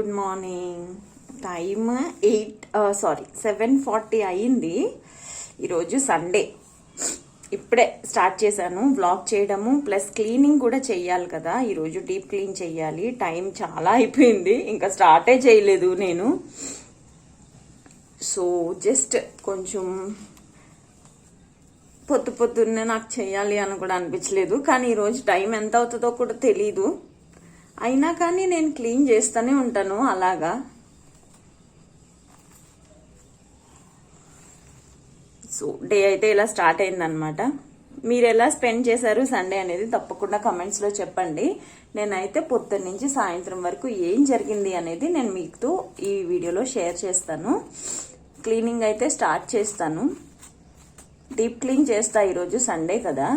Good morning time eight sorry seven forty అయ్యింది ఈరోజు Sunday ఇప్పుడే స్టార్ట్ చేశాను. వ్లాగ్ చేయడము ప్లస్ క్లీనింగ్ కూడా చేయాలి కదా. ఈరోజు డీప్ క్లీన్ చేయాలి. టైం చాలా అయిపోయింది. ఇంకా స్టార్టే చేయలేదు నేను. సో జస్ట్ కొంచెం పొద్దు పొద్దున్నే నాకు చేయాలి అని కూడా అనిపించలేదు. కానీ ఈరోజు టైం ఎంత అవుతుందో కూడా తెలీదు. అయినా కానీ నేను క్లీన్ చేస్తూనే ఉంటాను అలాగా? సో డే అయితే ఇలా స్టార్ట్ అయిందనమాట మీరు ఎలా స్పెండ్ చేశారు సండే అనేది తప్పకుండా కమెంట్స్లో చెప్పండి. నేనైతే పొద్దున్న నుంచి సాయంత్రం వరకు ఏం జరిగింది అనేది నేను మీతో ఈ వీడియోలో షేర్ చేస్తాను. క్లీనింగ్ అయితే స్టార్ట్ చేస్తాను. డీప్ క్లీన్ చేస్తా ఈరోజు సండే కదా.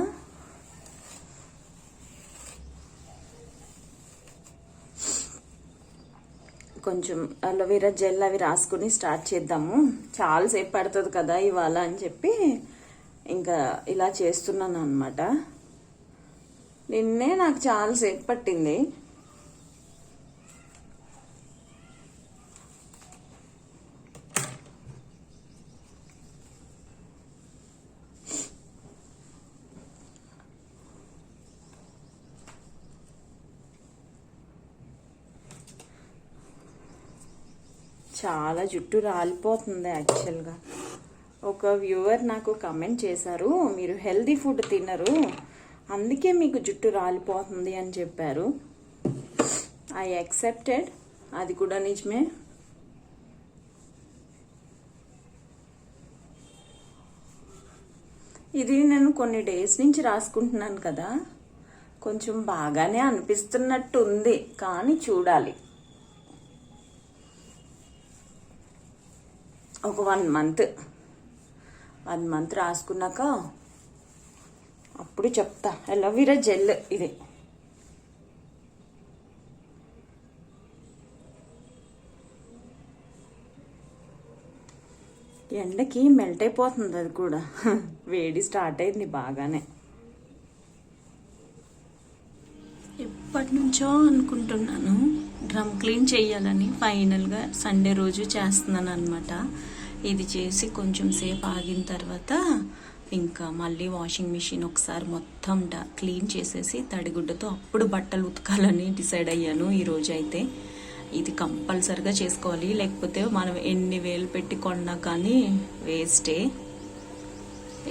కొంచెం అలోవెరా జెల్ అవి రాసుకుని స్టార్ట్ చేద్దాము. చాలాసేపు పడుతుంది కదా ఇవాళ అని చెప్పి ఇంకా ఇలా చేస్తున్నాను అనమాట నిన్నే నాకు చాలాసేపు పట్టింది. చాలా జుట్టు రాలిపోతుంది యాక్చువల్గా. ఒక వ్యూవర్ నాకు కమెంట్ చేశారు మీరు హెల్దీ ఫుడ్ తినరు అందుకే మీకు జుట్టు రాలిపోతుంది అని చెప్పారు. ఐ యాక్సెప్టెడ్ అది కూడా నిజమే. ఇది నేను కొన్ని డేస్ నుంచి రాసుకుంటున్నాను కదా. కొంచెం బాగానే అనిపిస్తున్నట్టు ఉంది కానీ చూడాలి. ఒక వన్ మంత్. వన్ మంత్ రాసుకున్నాక అప్పుడు చెప్తా. ఎలోవీరా జెల్ ఇది. ఎండకి మెల్ట్ అయిపోతుంది అది కూడా. వేడి స్టార్ట్ అయింది బాగానే. ఎప్పటి నుంచో అనుకుంటున్నాను. డ్రమ్ క్లీన్ చేయాలని ఫైనల్గా సండే రోజు చేస్తున్నాను అనమాట ఇది చేసి కొంచెం సేపు ఆగిన తర్వాత ఇంకా మళ్ళీ వాషింగ్ మిషన్ ఒకసారి మొత్తం డ- క్లీన్ చేసేసి తడిగుడ్డతో అప్పుడు బట్టలు ఉతకాలని డిసైడ్ అయ్యాను ఈరోజు అయితే. ఇది కంపల్సరిగా చేసుకోవాలి. లేకపోతే మనం ఎన్ని వేలు పెట్టి కొన్నా కానీ వేస్టే.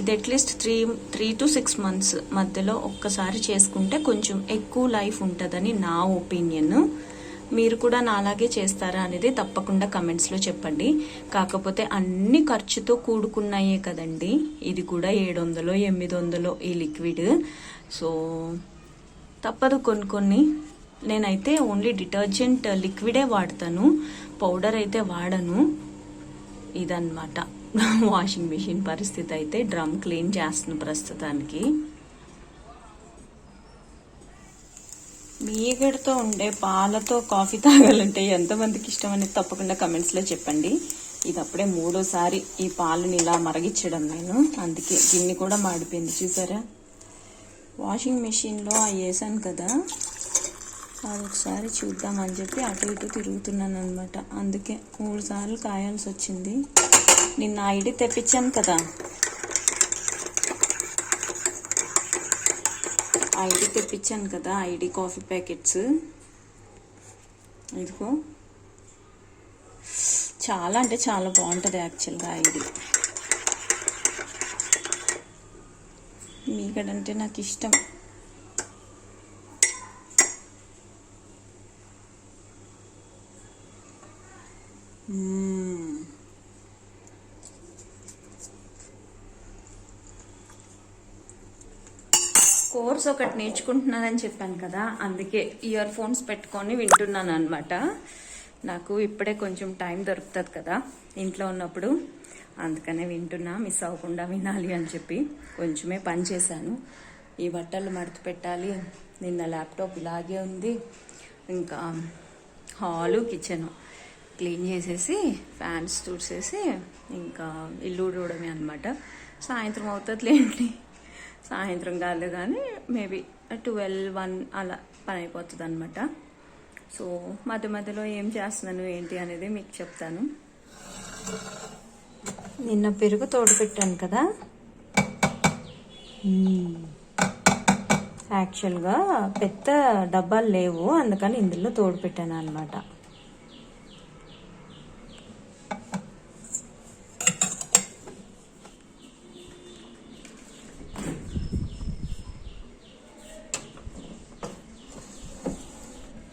ఇది at least three three to six months మధ్యలో ఒక్కసారి చేసుకుంటే కొంచెం ఎక్కువ లైఫ్ ఉంటుందని నా ఒపీనియన్ మీరు కూడా నాలాగే చేస్తారా అనేది తప్పకుండా కమెంట్స్లో చెప్పండి. కాకపోతే అన్ని ఖర్చుతో కూడుకున్నాయే కదండి. ఇది కూడా ఏడు వందలో ఎనిమిది వందలో ఈ లిక్విడ్ సో తప్పదు కొన్ని కొన్ని. నేనైతే ఓన్లీ డిటర్జెంట్ లిక్విడే వాడతాను. పౌడర్ అయితే వాడను. ఇదన్నమాట. వాషింగ్ మిషన్ పరిస్థితి అయితే డ్రమ్ క్లీన్ చేస్తున్న ప్రస్తుతానికి. మీగడతో ఉండే పాలతో కాఫీ తాగాలంటే ఎంతమందికి ఇష్టం అనేది తప్పకుండా కమెంట్స్లో చెప్పండి. ఇది అప్పుడే మూడోసారి ఈ పాలను ఇలా మరగించడం నేను. అందుకే గిన్నె కూడా మాడిపోయింది చూసారా? వాషింగ్ మిషన్లో అవి వేసాను కదా. అది ఒకసారి చూద్దామని చెప్పి అటు ఇటు తిరుగుతున్నాను అనమాట అందుకే మూడు సార్లు కాయాల్సి వచ్చింది. నిన్న ఐడి తెప్పించాను కదా. ఐడి తెప్పించాను కదా ఐడి కాఫీ ప్యాకెట్స్. ఇదిగో. చాలా అంటే చాలా బాగుంటుంది యాక్చువల్గా ఐడి మీగడంటే నాకు ఇష్టం మ్మ్. కోర్స్ ఒకటి నేర్చుకుంటున్నానని చెప్పాను కదా అందుకే ఇయర్ ఫోన్స్ పెట్టుకొని వింటున్నాను అనమాట నాకు ఇప్పుడే కొంచెం టైం దొరుకుతుంది కదా ఇంట్లో ఉన్నప్పుడు. అందుకనే వింటున్నా మిస్ అవ్వకుండా వినాలి అని చెప్పి కొంచెమే పని చేశాను. ఈ బట్టలు మడత పెట్టాలి. నిన్న ల్యాప్టాప్ ఇలాగే ఉంది. ఇంకా హాలు కిచెన్ క్లీన్ చేసేసి ఫ్యాన్స్ తుడిసేసి ఇంకా ఇల్లు చూడమే అనమాట సాయంత్రం అవుతుంది లేండి సాయంత్రం కాదు కానీ మేబీ ట్వెల్వ్ వన్ అలా పని అయిపోతుంది అనమాట సో మధ్య మధ్యలో ఏం చేస్తున్నాను ఏంటి అనేది మీకు చెప్తాను. నిన్న పెరుగు తోడు పెట్టాను కదా. యాక్చువల్గా పెద్ద డబ్బాలు లేవు అందుకని ఇందులో తోడు పెట్టాను అనమాట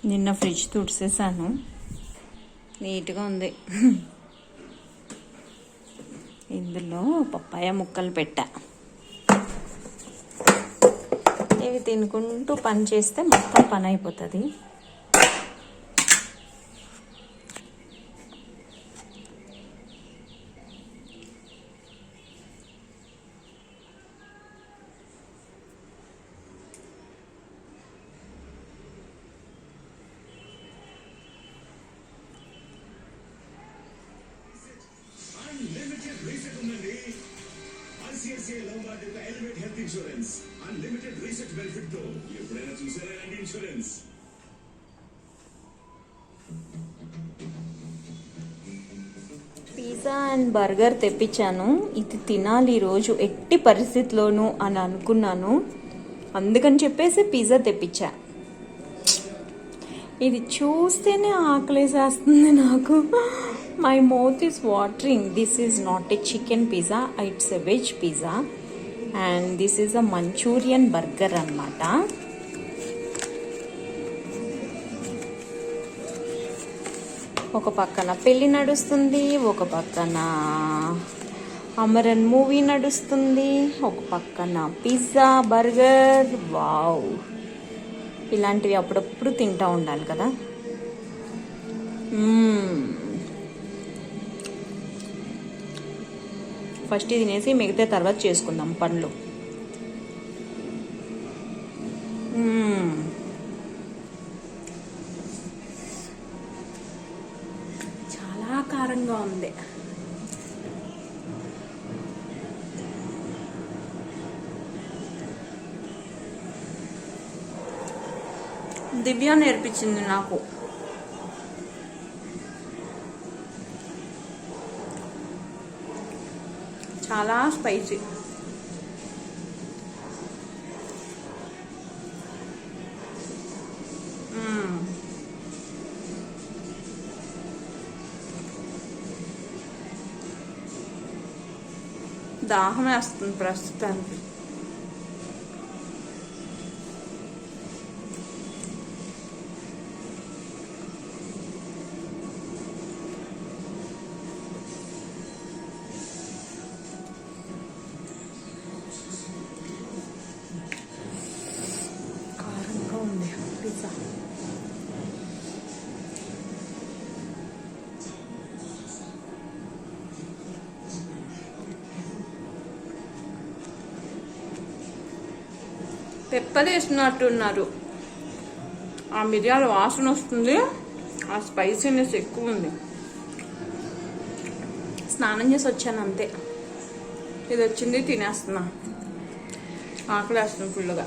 నిన్న ఫ్రిడ్జ్ తుడిసేసాను. నీట్గా ఉంది. ఇందులో పప్పాయ ముక్కలు పెట్టా. ఇవి తినుకుంటూ పని చేస్తే మొత్తం పని అయిపోతుంది. ఇన్సూరెన్స్ అన్లిమిటెడ్ రీసెట్ బెనిఫిట్తో ఎప్పుడైనా చూసారా ఇలాంటి ఇన్సూరెన్స్ పిజ్జా అండ్ బర్గర్ తెప్పించాను. ఇది తినాలి ఈరోజు ఎట్టి పరిస్థితిలోనూ అని అనుకున్నాను. అందుకని చెప్పేసి పిజ్జా తెప్పించా. ఇది చూస్తేనే ఆకలేసేస్తుంది నాకు. My mouth is watering this is not a chicken pizza it's a veg pizza and this is a Manchurian burger అన్నమాట. ఒక పక్కన పెళ్ళి నడుస్తుంది ఒక పక్కన అమరన్ మూవీ నడుస్తుంది ఒక పక్కన పిజ్జా బర్గర్ వావ్. ఇలాంటివి అప్పుడప్పుడు తింటా ఉండాలి కదా. ఫస్ట్ ఇది తినేసి మిగతా తర్వాత చేసుకుందాం పండ్లు. చాలా కారంగా ఉంది. దివ్య నేర్పించింది నాకు. చాలా స్పైసీ మ్మ్. దాహం వేస్తుంది ప్రస్తుతానికి పెప్పర్ ఆ మిరియాల వాసన వస్తుంది. ఆ స్పైసీనెస్ ఎక్కువ ఉంది. స్నానం చేసి వచ్చాను అంతే. ఇది వచ్చింది తినేస్తున్నా. ఆకలి వేస్తుంది ఫుల్గా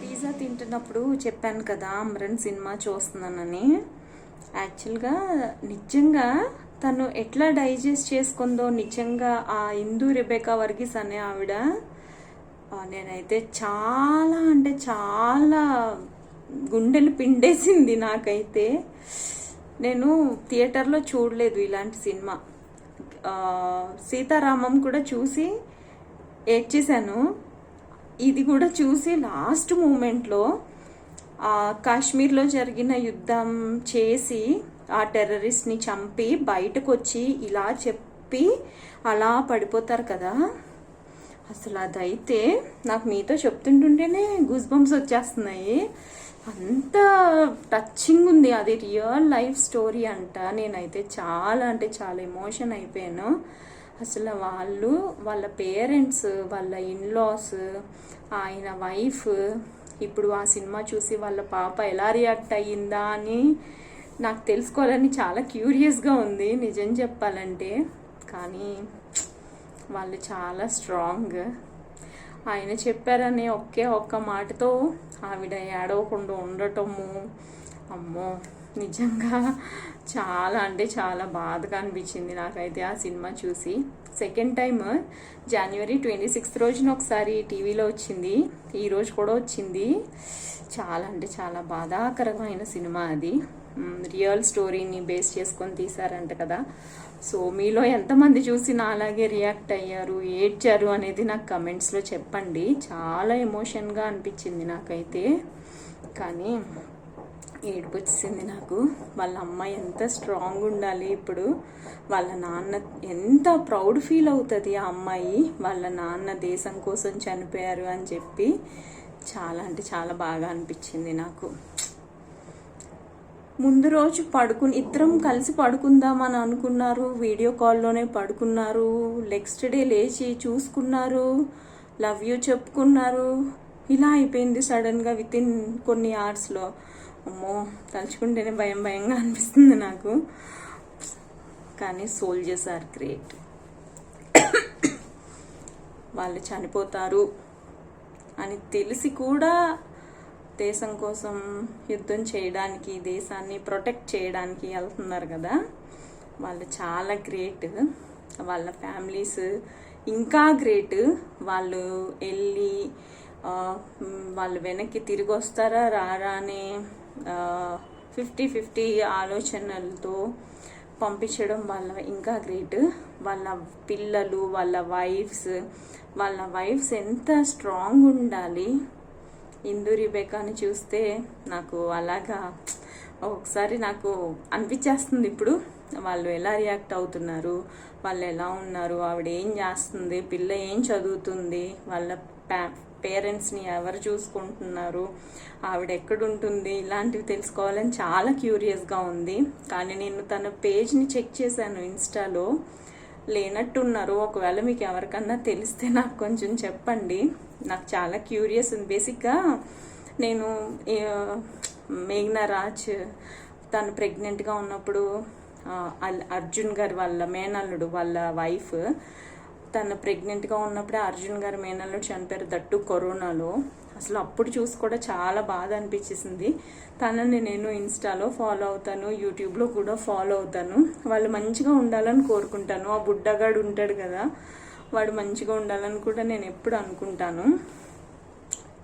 పిజ్జా తింటున్నప్పుడు చెప్పాను కదా అమరన్ సినిమా చూస్తున్నానని. యాక్చువల్గా నిజంగా తను ఎట్లా డైజెస్ట్ చేసుకుందో నిజంగా ఆ ఇందు రెబేకా వర్గీస్ అనే ఆవిడ నేనైతే చాలా అంటే చాలా గుండెలు పిండేసింది నాకైతే. నేను థియేటర్లో చూడలేదు ఇలాంటి సినిమా. సీతారామం కూడా చూసి ఏడ్చేశాను ఇది కూడా చూసి లాస్ట్ మూమెంట్లో కాశ్మీర్లో జరిగిన యుద్ధం చేసి ఆ టెర్రరిస్ట్ని చంపి బయటకు వచ్చి ఇలా చెప్పి అలా పడిపోతారు కదా. అసలు అదైతే నాకు మీతో చెప్తుంటుంటేనే గూస్ బంప్స్ వచ్చేస్తున్నాయి. అంత టచ్చింగ్ ఉంది అది రియల్ లైఫ్ స్టోరీ అంట. నేనైతే చాలా అంటే చాలా ఎమోషన్ అయిపోయాను. అసలు వాళ్ళు వాళ్ళ పేరెంట్స్ వాళ్ళ ఇన్లాస్ ఆయన వైఫ్ ఇప్పుడు ఆ సినిమా చూసి వాళ్ళ పాప ఎలా రియాక్ట్ అయ్యిందా అని నాకు తెలుసుకోవాలని చాలా క్యూరియస్గా ఉంది నిజం చెప్పాలంటే. కానీ వాళ్ళు చాలా స్ట్రాంగ్. ఆయన చెప్పారనే ఒకే ఒక్క మాటతో ఆవిడ ఏడవకుండా ఉండటము. అమ్మో నిజంగా చాలా అంటే చాలా బాధగా అనిపించింది నాకైతే ఆ సినిమా చూసి. సెకండ్ టైం జనవరి ట్వంటీ సిక్స్త్ రోజున ఒకసారి టీవీలో వచ్చింది. ఈరోజు కూడా వచ్చింది. చాలా అంటే చాలా బాధాకరమైన సినిమా అది. రియల్ స్టోరీని బేస్ చేసుకొని తీశారంట కదా. సో మీలో ఎంతమంది చూసి నా అలాగే రియాక్ట్ అయ్యారు ఏడ్చారు అనేది నాకు కమెంట్స్లో చెప్పండి. చాలా ఎమోషన్గా అనిపించింది నాకైతే. కానీ ఏడుపు నాకు. వాళ్ళ అమ్మాయి ఎంత స్ట్రాంగ్ ఉండాలి ఇప్పుడు. వాళ్ళ నాన్న ఎంత ప్రౌడ్ ఫీల్ అవుతుంది ఆ అమ్మాయి. వాళ్ళ నాన్న దేశం కోసం చనిపోయారు అని చెప్పి. చాలా అంటే చాలా బాగా అనిపించింది నాకు. ముందు రోజు పడుకుని ఇద్దరం కలిసి పడుకుందామని అనుకున్నారు. వీడియో కాల్లోనే పడుకున్నారు. నెక్స్ట్ డే లేచి చూసుకున్నారు. లవ్ యూ చెప్పుకున్నారు. ఇలా అయిపోయింది సడన్గా విత్ ఇన్ కొన్ని అవర్స్లో అమ్మో తలుచుకుంటేనే భయం భయంగా అనిపిస్తుంది నాకు. కానీ సోల్జర్స్ ఆర్ గ్రేట్ వాళ్ళు చనిపోతారు అని తెలిసి కూడా దేశం కోసం యుద్ధం చేయడానికి దేశాన్ని ప్రొటెక్ట్ చేయడానికి వెళ్తున్నారు కదా. వాళ్ళు చాలా గ్రేట్ వాళ్ళ ఫ్యామిలీస్ ఇంకా గ్రేట్ వాళ్ళు వెళ్ళి వాళ్ళు వెనక్కి తిరిగి వస్తారా రారా అనే ఫిఫ్టీ ఫిఫ్టీ ఆలోచనలతో పంపించడం వాళ్ళ ఇంకా గ్రేట్ వాళ్ళ పిల్లలు వాళ్ళ వైఫ్స్ వాళ్ళ వైఫ్స్ ఎంత స్ట్రాంగ్ ఉండాలి. ఇందూరి బెకాని చూస్తే నాకు అలాగా ఒకసారి నాకు అనిపించేస్తుంది ఇప్పుడు. వాళ్ళు ఎలా రియాక్ట్ అవుతున్నారు? వాళ్ళు ఎలా ఉన్నారు? ఆవిడ ఏం చేస్తుంది? పిల్ల ఏం చదువుతుంది? వాళ్ళ పేరెంట్స్ని ఎవరు చూసుకుంటున్నారు? ఆవిడ ఎక్కడుంటుంది? ఇలాంటివి తెలుసుకోవాలని చాలా క్యూరియస్గా ఉంది. కానీ నేను తన పేజ్ని చెక్ చేశాను ఇన్స్టాలో. లేనట్టున్నారు. ఒకవేళ మీకు ఎవరికన్నా తెలిస్తే నాకు కొంచెం చెప్పండి. నాకు చాలా క్యూరియస్ ఉంది. బేసిక్గా నేను ఏ, మేఘ్నా రాజ్ తను ప్రెగ్నెంట్గా ఉన్నప్పుడు అల్- అర్జున్ గారు వాళ్ళ మేనల్లుడు వాళ్ళ వైఫ్ తను ప్రెగ్నెంట్గా ఉన్నప్పుడే అర్జున్ గారు మేనల్లుడు చనిపోయారు దట్టు కరోనాలో. అసలు అప్పుడు చూసి కూడా చాలా బాధ అనిపించేసింది. తనని నేను ఇన్స్టాలో ఫాలో అవుతాను యూట్యూబ్లో కూడా ఫాలో అవుతాను. వాళ్ళు మంచిగా ఉండాలని కోరుకుంటాను. ఆ బుడ్డగాడు ఉంటాడు కదా వాడు మంచిగా ఉండాలని కూడా నేను ఎప్పుడు అనుకుంటాను.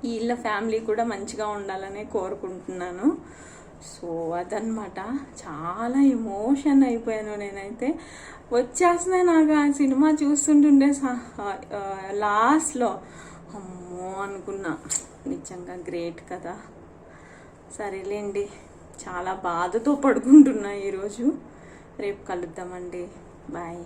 వీళ్ళ ఫ్యామిలీ కూడా మంచిగా ఉండాలనే కోరుకుంటున్నాను. సో అదనమాట చాలా ఎమోషన్ అయిపోయాను నేనైతే. వచ్చేస్తున్నాయి నాకు ఆ సినిమా చూస్తుంటుండే లాస్ట్లో. అమ్మో అనుకున్నా. నిజంగా గ్రేట్ కదా. సరేలేండి. చాలా బాధతో పడుకుంటున్నా ఈరోజు. రేపు కలుద్దామండి. బాయ్.